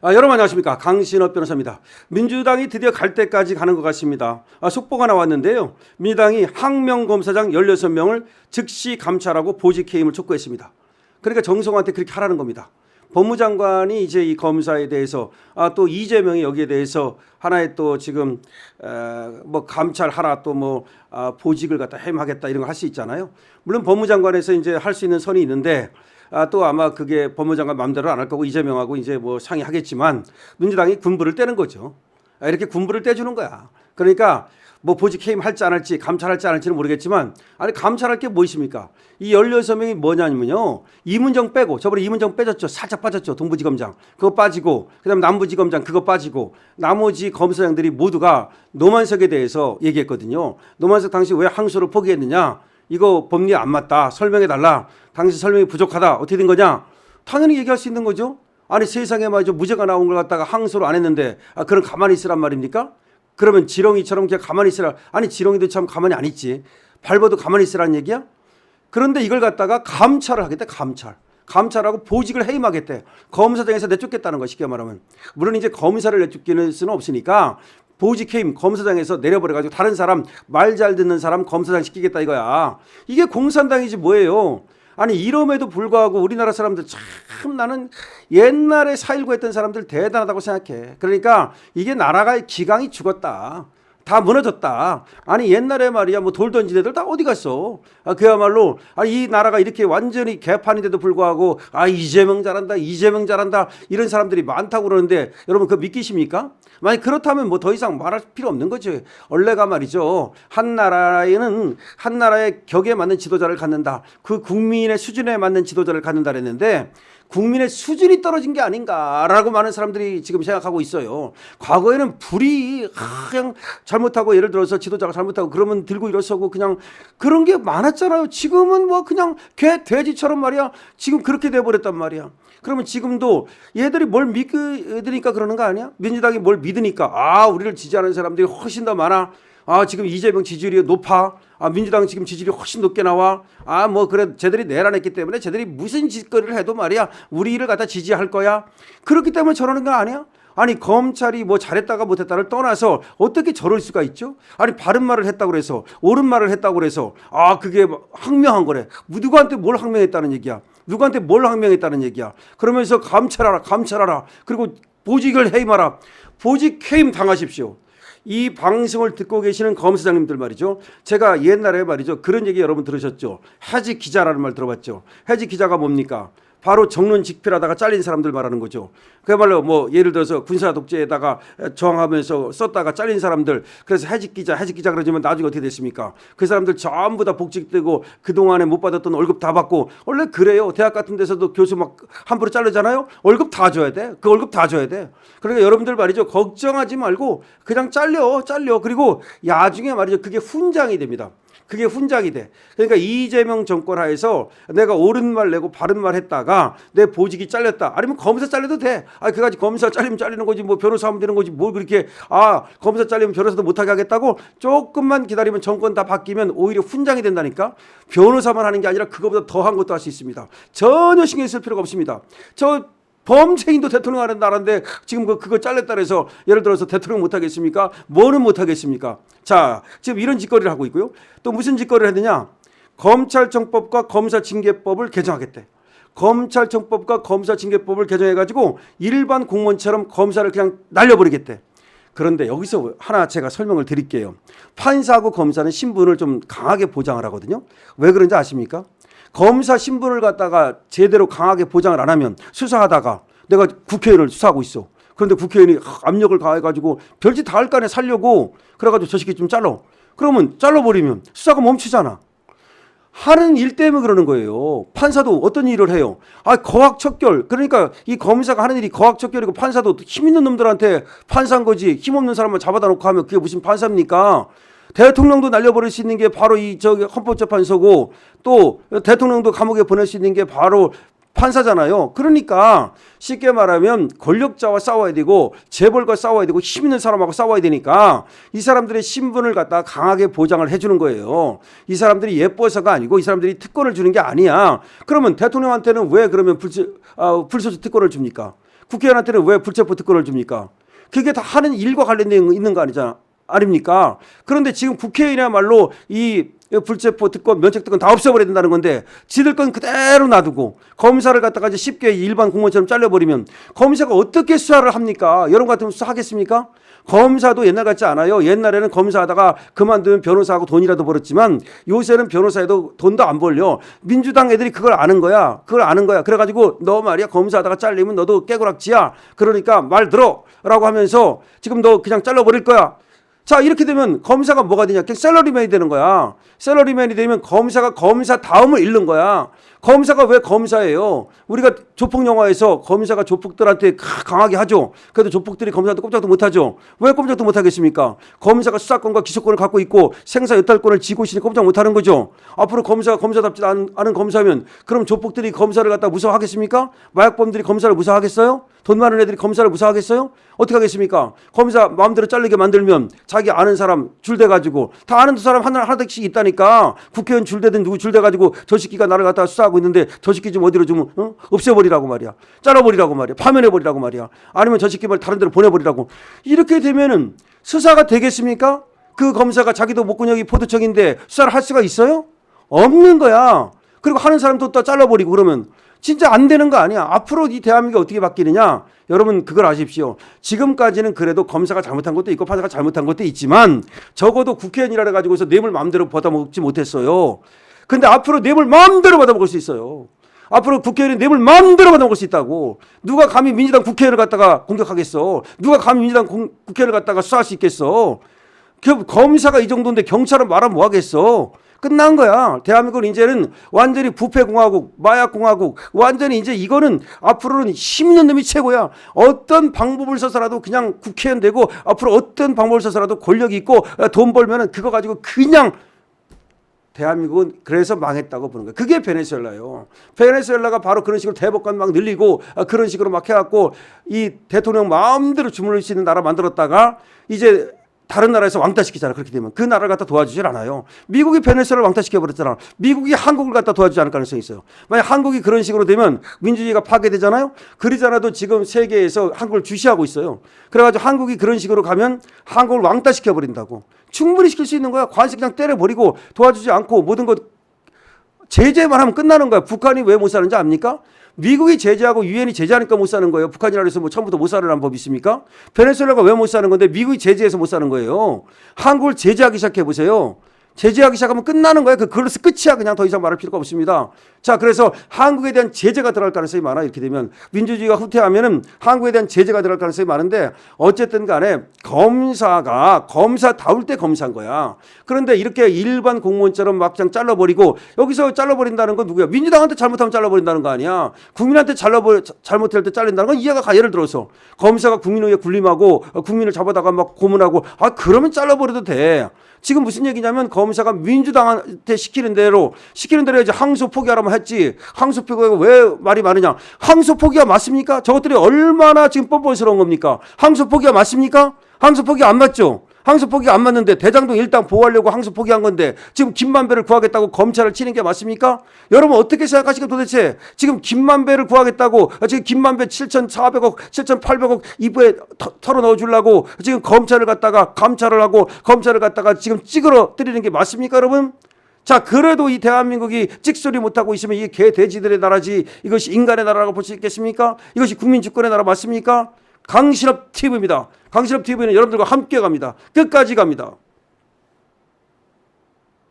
아, 여러분 안녕하십니까 강신업 변호사입니다. 민주당이 드디어 갈 때까지 가는 것 같습니다. 아, 속보가 나왔는데요. 민주당이 항명 검사장 16명을 즉시 감찰하고 보직 해임을 촉구했습니다. 그러니까 정성한테 그렇게 하라는 겁니다. 법무장관이 이제 이 검사에 대해서 아, 또 이재명이 여기에 대해서 하나의 또 지금 에, 뭐 감찰하라 또뭐 아, 보직을 갖다 해임하겠다 이런 거 할 수 있잖아요. 물론 법무장관에서 이제 할 수 있는 선이 있는데 아, 또 아마 그게 법무장관 마음대로 안 할 거고 이재명하고 이제 뭐 상의하겠지만 민주당이 군부를 떼는 거죠. 아, 이렇게 군부를 떼주는 거야. 그러니까 뭐 보직 해임 할지 안 할지 감찰할지 안 할지는 모르겠지만 아니 감찰할 게 뭐 있습니까? 이 16명이 뭐냐면요. 이문정 빼고 저번에 이문정 빼졌죠. 살짝 빠졌죠. 동부지검장. 그거 빠지고 그다음에 남부지검장 그거 빠지고 나머지 검사장들이 모두가 노만석에 대해서 얘기했거든요. 노만석 당시 왜 항소를 포기했느냐? 이거 법리에 안 맞다. 설명해 달라. 당시 설명이 부족하다. 어떻게 된 거냐? 당연히 얘기할 수 있는 거죠. 아니 세상에 말이죠. 무죄가 나온 걸 갖다가 항소를 안 했는데 아, 그럼 가만히 있으란 말입니까? 그러면 지렁이처럼 그냥 가만히 있으라. 아니 지렁이도 참 가만히 안 있지. 밟아도 가만히 있으라는 얘기야? 그런데 이걸 갖다가 감찰을 하겠대. 감찰. 감찰하고 보직을 해임하겠대. 검사장에서 내쫓겠다는 거 쉽게 말하면. 물론 이제 검사를 내쫓기는 수는 없으니까 보직 해임 검사장에서 내려버려 가지고 다른 사람 말 잘 듣는 사람 검사장 시키겠다 이거야. 이게 공산당이지 뭐예요. 아니 이름에도 불구하고 우리나라 사람들 참 나는 옛날에 4.19 했던 사람들 대단하다고 생각해. 그러니까 이게 나라가 기강이 죽었다. 다 무너졌다. 아니 옛날에 말이야 뭐 돌 던진 애들 다 어디 갔어? 아, 그야말로 아니 이 나라가 이렇게 완전히 개판인데도 불구하고 아 이재명 잘한다, 이재명 잘한다 이런 사람들이 많다고 그러는데 여러분 그거 믿기십니까? 만약 그렇다면 뭐 더 이상 말할 필요 없는 거죠. 원래가 말이죠 한 나라에는 한 나라의 격에 맞는 지도자를 갖는다. 그 국민의 수준에 맞는 지도자를 갖는다 그랬는데 국민의 수준이 떨어진 게 아닌가라고 많은 사람들이 지금 생각하고 있어요. 과거에는 불이 그냥 잘못하고 예를 들어서 지도자가 잘못하고 그러면 들고 일어서고 그냥 그런 게 많았잖아요. 지금은 뭐 그냥 개 돼지처럼 말이야. 지금 그렇게 돼 버렸단 말이야. 그러면 지금도 얘들이 뭘 믿으니까 그러는 거 아니야? 민주당이 뭘 믿으니까 아 우리를 지지하는 사람들이 훨씬 더 많아. 아 지금 이재명 지지율이 높아. 아 민주당 지금 지지율이 훨씬 높게 나와. 아 뭐 그래 쟤들이 내란했기 때문에 쟤들이 무슨 짓거리를 해도 말이야 우리 일을 갖다 지지할 거야. 그렇기 때문에 저러는 거 아니야? 아니 검찰이 뭐 잘했다가 못했다를 떠나서 어떻게 저럴 수가 있죠? 아니 바른 말을 했다고 그래서 옳은 말을 했다고 그래서 아 그게 항명한 거래. 누구한테 뭘 항명했다는 얘기야? 누구한테 뭘 항명했다는 얘기야? 그러면서 감찰하라, 감찰하라. 그리고 보직을 해임하라. 보직 해임 당하십시오. 이 방송을 듣고 계시는 검사장님들 말이죠. 제가 옛날에 말이죠. 그런 얘기 여러분 들으셨죠. 해직 기자라는 말 들어봤죠. 해직 기자가 뭡니까? 바로 정론 직필하다가 잘린 사람들 말하는 거죠. 그야말로 뭐 예를 들어서 군사 독재에다가 저항하면서 썼다가 잘린 사람들 그래서 해직 기자 해직 기자 그러지만 나중에 어떻게 됐습니까? 그 사람들 전부 다 복직되고 그 동안에 못 받았던 월급 다 받고 원래 그래요. 대학 같은 데서도 교수 막 함부로 자르잖아요. 월급 다 줘야 돼. 그 월급 다 줘야 돼. 그러니까 여러분들 말이죠. 걱정하지 말고 그냥 잘려 잘려 그리고 야중에 말이죠. 그게 훈장이 됩니다. 그게 훈장이 돼. 그러니까 이재명 정권 하에서 내가 옳은 말 내고 바른 말 했다가 내 보직이 잘렸다. 아니면 검사 잘려도 돼. 아, 그가지 검사 잘리면 잘리는 거지. 뭐 변호사 하면 되는 거지. 뭘 그렇게 아, 검사 잘리면 변호사도 못 하게 하겠다고 조금만 기다리면 정권 다 바뀌면 오히려 훈장이 된다니까. 변호사만 하는 게 아니라 그거보다 더한 것도 할 수 있습니다. 전혀 신경 쓸 필요가 없습니다. 저 범죄인도 대통령 하는 나라인데 지금 그 그거 잘렸다 그래서 예를 들어서 대통령 못 하겠습니까? 뭐는 못 하겠습니까? 자, 지금 이런 짓거리를 하고 있고요. 또 무슨 짓거리를 했느냐? 검찰청법과 검사징계법을 개정하겠대. 검찰청법과 검사징계법을 개정해 가지고 일반 공무원처럼 검사를 그냥 날려버리겠대. 그런데 여기서 하나 제가 설명을 드릴게요. 판사하고 검사는 신분을 좀 강하게 보장을 하거든요. 왜 그런지 아십니까? 검사 신분을 갖다가 제대로 강하게 보장을 안 하면 수사하다가 내가 국회의원을 수사하고 있어. 그런데 국회의원이 압력을 가해가지고 별짓 다할거 아니야 살려고 그래가지고 저 새끼 좀 잘라. 그러면 잘라버리면 수사가 멈추잖아. 하는 일 때문에 그러는 거예요. 판사도 어떤 일을 해요? 아, 거학척결. 그러니까 이 검사가 하는 일이 거학척결이고 판사도 힘 있는 놈들한테 판사인 거지. 힘 없는 사람만 잡아다 놓고 하면 그게 무슨 판사입니까? 대통령도 날려버릴 수 있는 게 바로 이 저기 헌법재판소고 또 대통령도 감옥에 보낼 수 있는 게 바로 판사잖아요. 그러니까 쉽게 말하면 권력자와 싸워야 되고 재벌과 싸워야 되고 힘 있는 사람하고 싸워야 되니까 이 사람들의 신분을 갖다 강하게 보장을 해주는 거예요. 이 사람들이 예뻐서가 아니고 이 사람들이 특권을 주는 게 아니야. 그러면 대통령한테는 왜 그러면 불소, 아, 불소수 특권을 줍니까? 국회의원한테는 왜 불체포 특권을 줍니까? 그게 다 하는 일과 관련된 있는 거 아니잖아. 아닙니까? 그런데 지금 국회의원이야말로 이 불체포 특권, 면책 특권 다 없애버려야 된다는 건데 지들 건 그대로 놔두고 검사를 갖다가 쉽게 일반 공무원처럼 잘려버리면 검사가 어떻게 수사를 합니까? 여러분 같으면 수사하겠습니까? 검사도 옛날 같지 않아요. 옛날에는 검사하다가 그만두면 변호사하고 돈이라도 벌었지만 요새는 변호사에도 돈도 안 벌려. 민주당 애들이 그걸 아는 거야. 그걸 아는 거야. 그래가지고 너 말이야 검사하다가 잘리면 너도 깨고락지야. 그러니까 말 들어. 라고 하면서 지금 너 그냥 잘라버릴 거야. 자 이렇게 되면 검사가 뭐가 되냐? 셀러리맨이 되는 거야. 셀러리맨이 되면 검사가 검사 다음을 잃는 거야. 검사가 왜 검사예요? 우리가 조폭 영화에서 검사가 조폭들한테 가- 강하게 하죠. 그래도 조폭들이 검사한테 꼼짝도 못하죠. 왜 꼼짝도 못하겠습니까? 검사가 수사권과 기소권을 갖고 있고 생사 여탈권을 쥐고 있으니 꼼짝 못하는 거죠. 앞으로 검사가 검사답지 않- 않은 검사면 그럼 조폭들이 검사를 갖다 무서워하겠습니까? 마약범들이 검사를 무서워하겠어요? 돈 많은 애들이 검사를 무서워하겠어요? 어떻게 하겠습니까? 검사 마음대로 잘리게 만들면 자기 아는 사람 줄대 가지고 다 아는 사람 하나 하나씩 있다니까 국회의원 줄대든 누구 줄대 가지고 저 새끼가 나를 갖다 수사하고 있는데 저 새끼 좀 어디로 좀 어? 없애버리라고 말이야 잘라버리라고 말이야 파면해버리라고 말이야 아니면 저 새끼 말 다른 데로 보내버리라고 이렇게 되면은 수사가 되겠습니까? 그 검사가 자기도 목구녕이 포도청인데 수사를 할 수가 있어요? 없는 거야. 그리고 하는 사람도 또 잘라버리고 그러면 진짜 안 되는 거 아니야. 앞으로 이 대한민국이 어떻게 바뀌느냐? 여러분 그걸 아십시오. 지금까지는 그래도 검사가 잘못한 것도 있고 판사가 잘못한 것도 있지만 적어도 국회의원이라 가지고서 뇌물 마음대로 받아먹지 못했어요. 근데 앞으로 뇌물 마음대로 받아먹을 수 있어요. 앞으로 국회의원이 뇌물 마음대로 받아먹을 수 있다고. 누가 감히 민주당 국회의원을 갖다가 공격하겠어? 누가 감히 민주당 공- 국회의원을 갖다가 수사할 수 있겠어? 그 검사가 이 정도인데 경찰은 말하면 뭐 하겠어? 끝난 거야. 대한민국은 이제는 완전히 부패공화국, 마약공화국, 완전히 이제 이거는 앞으로는 10년 놈이 최고야. 어떤 방법을 써서라도 그냥 국회의원 되고 앞으로 어떤 방법을 써서라도 권력이 있고 돈 벌면은 그거 가지고 그냥 대한민국은 그래서 망했다고 보는 거예요. 그게 베네수엘라예요. 베네수엘라가 바로 그런 식으로 대법관 막 늘리고 아, 그런 식으로 막 해갖고 이 대통령 마음대로 주문을 수 있는 나라 만들었다가 이제 다른 나라에서 왕따 시키잖아. 그렇게 되면 그 나라를 갖다 도와주질 않아요. 미국이 베네수엘라를 왕따 시켜버렸잖아. 미국이 한국을 갖다 도와주지 않을 가능성이 있어요. 만약 한국이 그런 식으로 되면 민주주의가 파괴되잖아요. 그러잖아도 지금 세계에서 한국을 주시하고 있어요. 그래가지고 한국이 그런 식으로 가면 한국을 왕따 시켜버린다고. 충분히 시킬 수 있는 거야. 관세 그냥 때려버리고 도와주지 않고 모든 것 제재만 하면 끝나는 거야. 북한이 왜 못 사는지 압니까? 미국이 제재하고 유엔이 제재하니까 못 사는 거예요. 북한이라 해서 뭐 처음부터 못 살으라는 법 있습니까? 베네수엘라가 왜 못 사는 건데 미국이 제재해서 못 사는 거예요. 한국을 제재하기 시작해 보세요. 제재하기 시작하면 끝나는 거예요. 그 그래서 끝이야. 그냥 더 이상 말할 필요가 없습니다. 자, 그래서 한국에 대한 제재가 들어갈 가능성이 많아. 이렇게 되면 민주주의가 후퇴하면은 한국에 대한 제재가 들어갈 가능성이 많은데 어쨌든 간에 검사가 검사 다울 때 검사인 거야. 그런데 이렇게 일반 공무원처럼 막 그냥 잘라버리고 여기서 잘라버린다는 건 누구야? 민주당한테 잘못하면 잘라버린다는 거 아니야. 국민한테 잘라버 잘못할 때 잘린다는 건 이해가 가. 예를 들어서 검사가 국민 의회 군림하고 어, 국민을 잡아다가 막 고문하고 아 그러면 잘라버려도 돼. 지금 무슨 얘기냐면 검 사가 민주당한테 시키는 대로 시키는 대로 이제 항소 포기하라면 했지. 항소 포기가 왜 말이 많으냐? 항소 포기가 맞습니까? 저것들이 얼마나 지금 뻔뻔스러운 겁니까? 항소 포기가 맞습니까? 항소 포기 안 맞죠? 항소 포기가 안 맞는데 대장동 일당 보호하려고 항소 포기한 건데 지금 김만배를 구하겠다고 검찰을 치는 게 맞습니까? 여러분 어떻게 생각하시까 도대체 지금 김만배를 구하겠다고 지금 김만배 7,400억, 7,800억 이부에 터- 털어 넣어 주려고 지금 검찰을 갖다가 감찰을 하고 검찰을 갖다가 지금 찌그러 때리는 게 맞습니까, 여러분? 자, 그래도 이 대한민국이 찍소리 못하고 있으면 이게 개 돼지들의 나라지 이것이 인간의 나라라고 볼 수 있겠습니까? 이것이 국민 주권의 나라 맞습니까? 강신업 TV입니다. 강신업 TV는 여러분들과 함께 갑니다. 끝까지 갑니다.